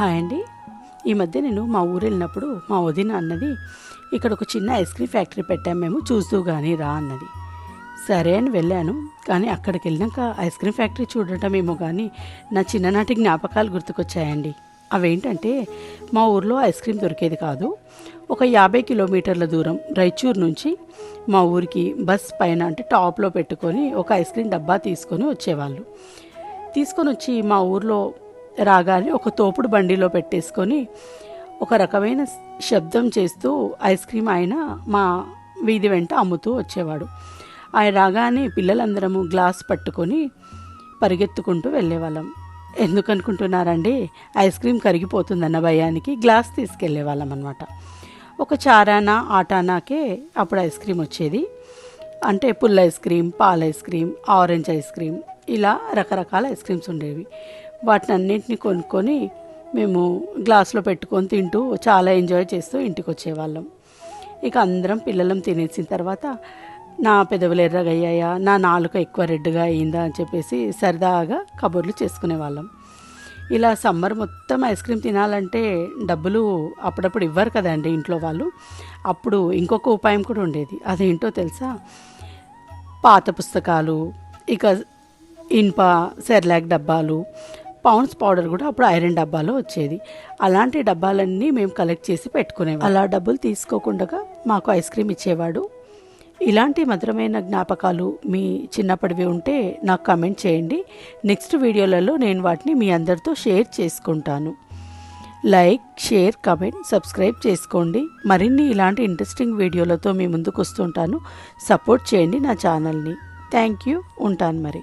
Hi అండి. ఈ మధ్య నేను మా ఊరు వెళ్ళినప్పుడు మా వదిన అన్నది ఇక్కడ ఒక చిన్న ఐస్ క్రీమ్ ఫ్యాక్టరీ పెట్టాం మేము చూస్తూ కానీ రా అన్నది. సరే అని వెళ్ళాను కానీ అక్కడికి వెళ్ళాక ఐస్ క్రీమ్ ఫ్యాక్టరీ చూడటమేమో కానీ నా చిన్ననాటి జ్ఞాపకాలు గుర్తుకొచ్చాయండి. అవేంటంటే మా ఊర్లో ఐస్ క్రీమ్ దొరికేది కాదు. ఒక యాభై కిలోమీటర్ల దూరం రైచూర్ నుంచి మా ఊరికి బస్ పైన అంటే టాప్లో పెట్టుకొని ఒక ఐస్ క్రీమ్ డబ్బా తీసుకొని వచ్చేవాళ్ళు. తీసుకొని వచ్చి మా ఊర్లో రాగానే ఒక తోపుడు బండిలో పెట్టేసుకొని ఒక రకమైన శబ్దం చేస్తూ ఐస్ క్రీమ్ ఆయన మా వీధి వెంట అమ్ముతూ వచ్చేవాడు. ఆయన రాగానే పిల్లలందరము గ్లాస్ పట్టుకొని పరిగెత్తుకుంటూ వెళ్ళేవాళ్ళం. ఎందుకనుకుంటున్నారండి? ఐస్ క్రీమ్ కరిగిపోతుందన్న భయానికి గ్లాస్ తీసుకెళ్ళేవాళ్ళం అనమాట ఒక చారానా ఆటానాకే అప్పుడు ఐస్ క్రీమ్ వచ్చేది. అంటే పుల్ల ఐస్ క్రీమ్ పాల ice cream orange ice cream ఇలా రకరకాల ఐస్ క్రీమ్స్ ఉండేవి. వాటిని అన్నింటినీ కొనుక్కొని మేము గ్లాస్లో పెట్టుకొని తింటూ చాలా ఎంజాయ్ చేస్తూ ఇంటికి వచ్చేవాళ్ళం ఇక అందరం పిల్లలం తినేసిన తర్వాత నా పెదవులు ఎర్రగయ్యాయా నా నాలుక ఎక్కువ రెడ్గా అయిందా అని చెప్పేసి సరదాగా కబుర్లు చేసుకునేవాళ్ళం. ఇలా సమ్మర్ మొత్తం ఐస్ క్రీమ్ తినాలంటే డబ్బులు అప్పుడప్పుడు ఇవ్వరు కదండి ఇంట్లో వాళ్ళు. అప్పుడు ఇంకొక ఉపాయం కూడా ఉండేది. అదేంటో తెలుసా? పాత పుస్తకాలు ఇక ఇనుప సెర్లాక్ డబ్బాలు పౌండ్స్ పౌడర్ కూడా అప్పుడు ఐరన్ డబ్బాలో వచ్చేది. అలాంటి డబ్బాలన్నీ మేము కలెక్ట్ చేసి పెట్టుకునేవాళ్ళం. అలా డబ్బులు తీసుకోకుండా మాకు ఐస్ క్రీమ్ ఇచ్చేవాడు. ఇలాంటి మధురమైన జ్ఞాపకాలు మీ చిన్నప్పటివి ఉంటే నాకు కమెంట్ చేయండి. నెక్స్ట్ వీడియోలలో నేను వాటిని మీ అందరితో షేర్ చేసుకుంటాను. లైక్ షేర్ కమెంట్ సబ్స్క్రైబ్ చేసుకోండి. మరిన్ని ఇలాంటి ఇంట్రెస్టింగ్ వీడియోలతో మీ ముందుకు వస్తుంటాను. సపోర్ట్ చేయండి నా ఛానల్ని. Thank you. ఉంటాను మరి.